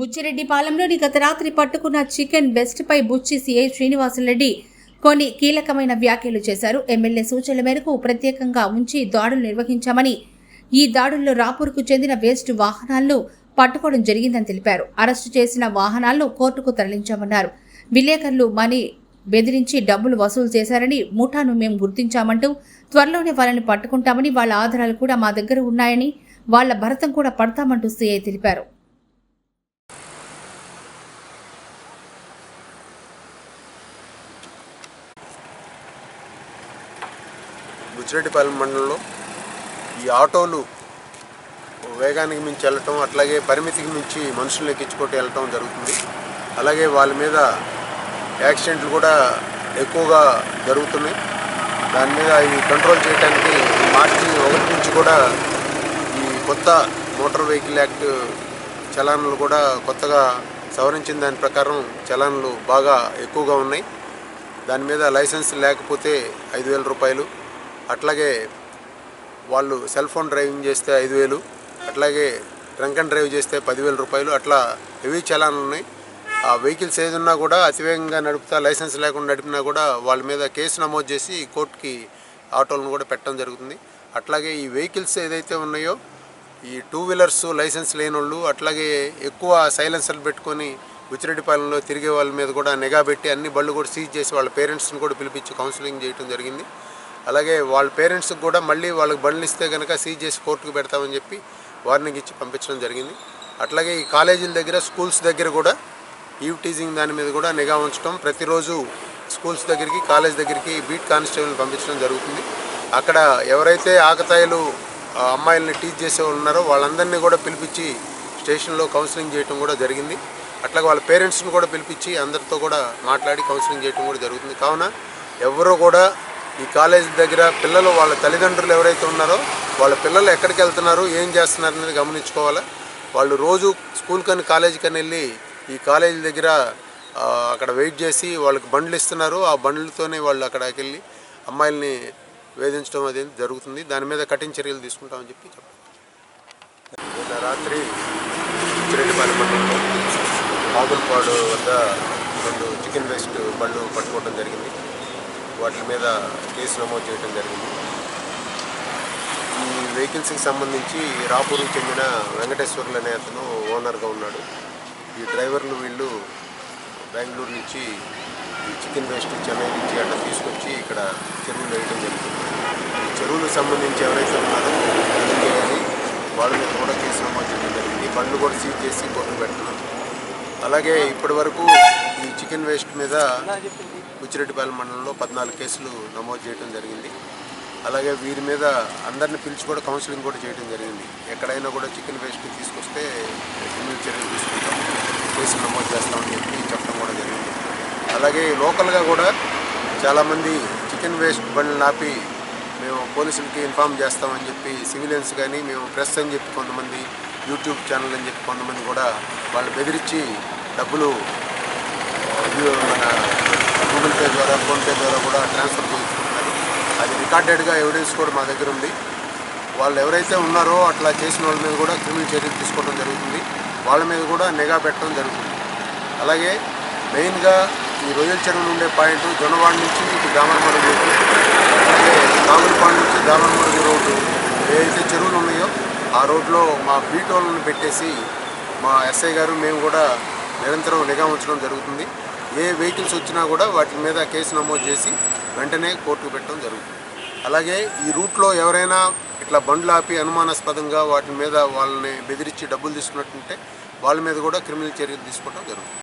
బుచ్చిరెడ్డిపాలెంలోని గత రాత్రి పట్టుకున్న చికెన్ బెస్ట్పై బుచ్చి సీఐ శ్రీనివాసరెడ్డి కొన్ని కీలకమైన వ్యాఖ్యలు చేశారు. ఎమ్మెల్యే సూచనల మేరకు ప్రత్యేకంగా ఉంచి దాడులు నిర్వహించామని ఈ దాడుల్లో రాపూర్కు చెందిన వేస్ట్ వాహనాలను పట్టుకోవడం జరిగిందని తెలిపారు. అరెస్టు చేసిన వాహనాలను కోర్టుకు తరలించామన్నారు. విలేకరులు మనీ బెదిరించి డబ్బులు వసూలు చేశారని ముఠాను మేము గుర్తించామంటూ త్వరలోనే వాళ్ళని పట్టుకుంటామని వాళ్ళ ఆధారాలు కూడా మా దగ్గర ఉన్నాయని వాళ్ళ భరతం కూడా పడతామంటూ సీఐ తెలిపారు. బుచ్చిరెడ్డిపాలెం మండలంలో ఈ ఆటోలు వేగానికి మించి వెళ్ళటం అట్లాగే పరిమితికి మించి మనుషులను ఎక్కించుకోటి వెళ్ళటం జరుగుతుంది. అలాగే వాళ్ళ మీద యాక్సిడెంట్లు కూడా ఎక్కువగా జరుగుతున్నాయి. దాని మీద ఇవి కంట్రోల్ చేయడానికి మార్చి ఒకటి నుంచి కూడా ఈ కొత్త మోటార్ వెహికల్ యాక్ట్ చలాన్లు కూడా కొత్తగా సవరించిన దాని ప్రకారం చలాన్లు బాగా ఎక్కువగా ఉన్నాయి. దాని మీద లైసెన్స్ లేకపోతే ఐదు వేల రూపాయలు అట్లాగే వాళ్ళు సెల్ ఫోన్ డ్రైవింగ్ చేస్తే ఐదు వేలు అట్లాగే డ్రంక్ అండ్ డ్రైవ్ చేస్తే పదివేల రూపాయలు అట్లా హెవీ చలాన్లు ఉన్నాయి. ఆ వెహికల్స్ ఏదున్నా కూడా అతివేగంగా నడుపుతా లైసెన్స్ లేకుండా నడిపినా కూడా వాళ్ళ మీద కేసు నమోదు చేసి కోర్టుకి ఆటోలను కూడా పెట్టడం జరుగుతుంది. అట్లాగే ఈ వెహికల్స్ ఏదైతే ఉన్నాయో ఈ టూ వీలర్స్ లైసెన్స్ లేని వాళ్ళు అట్లాగే ఎక్కువ సైలెన్సర్లు పెట్టుకొని బుచ్చిరెడ్డిపాలెంలో తిరిగే వాళ్ళ మీద కూడా నిఘా పెట్టి అన్ని బళ్ళు కూడా సీజ్ చేసి వాళ్ళ పేరెంట్స్ని కూడా పిలిపించి కౌన్సిలింగ్ చేయడం జరిగింది. అలాగే వాళ్ళ పేరెంట్స్కి కూడా మళ్ళీ వాళ్ళకి బండ్లు ఇస్తే కనుక సీజ్ చేసి కోర్టుకు పెడతామని చెప్పి వార్నింగ్ ఇచ్చి పంపించడం జరిగింది. అట్లాగే ఈ కాలేజీల దగ్గర స్కూల్స్ దగ్గర కూడా ఈవ్ టీజింగ్ దాని మీద కూడా నిఘా ఉంచడం ప్రతిరోజు స్కూల్స్ దగ్గరికి కాలేజ్ దగ్గరికి బీట్ కానిస్టేబుల్ని పంపించడం జరుగుతుంది. అక్కడ ఎవరైతే ఆకతాయిలు అమ్మాయిల్ని టీచ్ చేసే వాళ్ళు ఉన్నారో వాళ్ళందరినీ కూడా పిలిపించి స్టేషన్లో కౌన్సిలింగ్ చేయడం కూడా జరిగింది. అట్లాగే వాళ్ళ పేరెంట్స్ని కూడా పిలిపించి అందరితో కూడా మాట్లాడి కౌన్సిలింగ్ చేయడం కూడా జరుగుతుంది. కావున ఎవరో కూడా ఈ కాలేజ్ దగ్గర పిల్లలు వాళ్ళ తల్లిదండ్రులు ఎవరైతే ఉన్నారో వాళ్ళ పిల్లలు ఎక్కడికి వెళ్తున్నారు ఏం చేస్తున్నారు అనేది గమనించుకోవాలి. వాళ్ళు రోజు స్కూల్ కానీ కాలేజీ కానీ వెళ్ళి ఈ కాలేజీ దగ్గర అక్కడ వెయిట్ చేసి వాళ్ళకి బండ్లు ఇస్తున్నారు. ఆ బండ్లతోనే వాళ్ళు అక్కడికి వెళ్ళి అమ్మాయిల్ని వేధించడం అనేది జరుగుతుంది. దాని మీద కఠిన చర్యలు తీసుకుంటామని చెప్పి చెప్పారు. నిన్న రాత్రి చిరెడ్డిపాలెం మండలంలో బాగులపాడు వద్ద రెండు చికెన్ వేస్ట్ బండ్లు పట్టుకోవడం జరిగింది. వాటి మీద కేసు నమోదు చేయడం జరిగింది. ఈ వెహికల్స్కి సంబంధించి రాపూర్కి చెందిన వెంకటేశ్వర్లు అనే అతను ఓనర్గా ఉన్నాడు. ఈ డ్రైవర్లు వీళ్ళు బెంగళూరు నుంచి చికెన్ వేస్ట్ చెన్నై నుంచి అట్లా తీసుకొచ్చి ఇక్కడ చెరువులు వేయడం జరుగుతుంది చెరువులకు సంబంధించి ఎవరైతే ఉన్నారో చేయాలి. వాళ్ళ మీద కూడా కేసు నమోదు చేయడం జరిగింది. బండ్లు కూడా సీజ్ చేసి బొట్లు పెడుతున్నాం అలాగే ఇప్పటి వరకు ఈ చికెన్ వేస్ట్ మీద బుచ్చిరెడ్డిపాలెం మండలంలో పద్నాలుగు కేసులు నమోదు చేయడం జరిగింది. అలాగే వీరి మీద అందరిని పిలిచి కూడా కౌన్సిలింగ్ కూడా చేయడం జరిగింది. ఎక్కడైనా కూడా చికెన్ వేస్ట్ తీసుకొస్తే క్రిమినల్ చర్యలు తీసుకుంటాం. కేసులు నమోదు చేస్తామని చెప్పి చెప్పడం కూడా జరిగింది. అలాగే లోకల్గా కూడా చాలామంది చికెన్ వేస్ట్ బండ్లు ఆపి మేము పోలీసులకి ఇన్ఫామ్ చేస్తామని చెప్పి సివిలియన్స్ కానీ మేము ప్రెస్ అని చెప్పి కొంతమంది యూట్యూబ్ ఛానల్ అని చెప్పి కొంతమంది కూడా వాళ్ళు బెదిరించి డబ్బులు మన గూగుల్ పే ద్వారా ఫోన్పే ద్వారా కూడా ట్రాన్స్ఫర్ చేయించుకుంటున్నారు. అది రికార్డెడ్గా ఎవిడెన్స్ కూడా మా దగ్గర ఉంది. వాళ్ళు ఎవరైతే ఉన్నారో అట్లా చేసిన వాళ్ళ మీద కూడా క్రిమినల్ చర్యలు తీసుకోవడం జరుగుతుంది. వాళ్ళ మీద కూడా నిఘా పెట్టడం జరుగుతుంది. అలాగే మెయిన్గా ఈ రొయ్యల చెరువు ఉండే పాయింట్ జొన్నవాడ నుంచి ఇటు దామరమడుగు అలాగే కాగులపాడు నుంచి దామరమడుగు రోడ్డు ఏవైతే చెరువులు ఉన్నాయో ఆ రోడ్లో మా బీట్ పెట్టేసి మా ఎస్ఐ గారు మేము కూడా నిరంతరం నిఘా ఉంచడం జరుగుతుంది. ఏ వెహికల్స్ వచ్చినా కూడా వాటి మీద కేసు నమోదు చేసి వెంటనే కోర్టుకు పెట్టడం జరుగుతుంది. అలాగే ఈ రూట్లో ఎవరైనా ఇట్లా బండ్లు ఆపి అనుమానాస్పదంగా వాటి మీద వాళ్ళని బెదిరించి డబ్బులు తీసుకున్నట్టుంటే వాళ్ళ మీద కూడా క్రిమినల్ చర్యలు తీసుకోవడం జరుగుతుంది.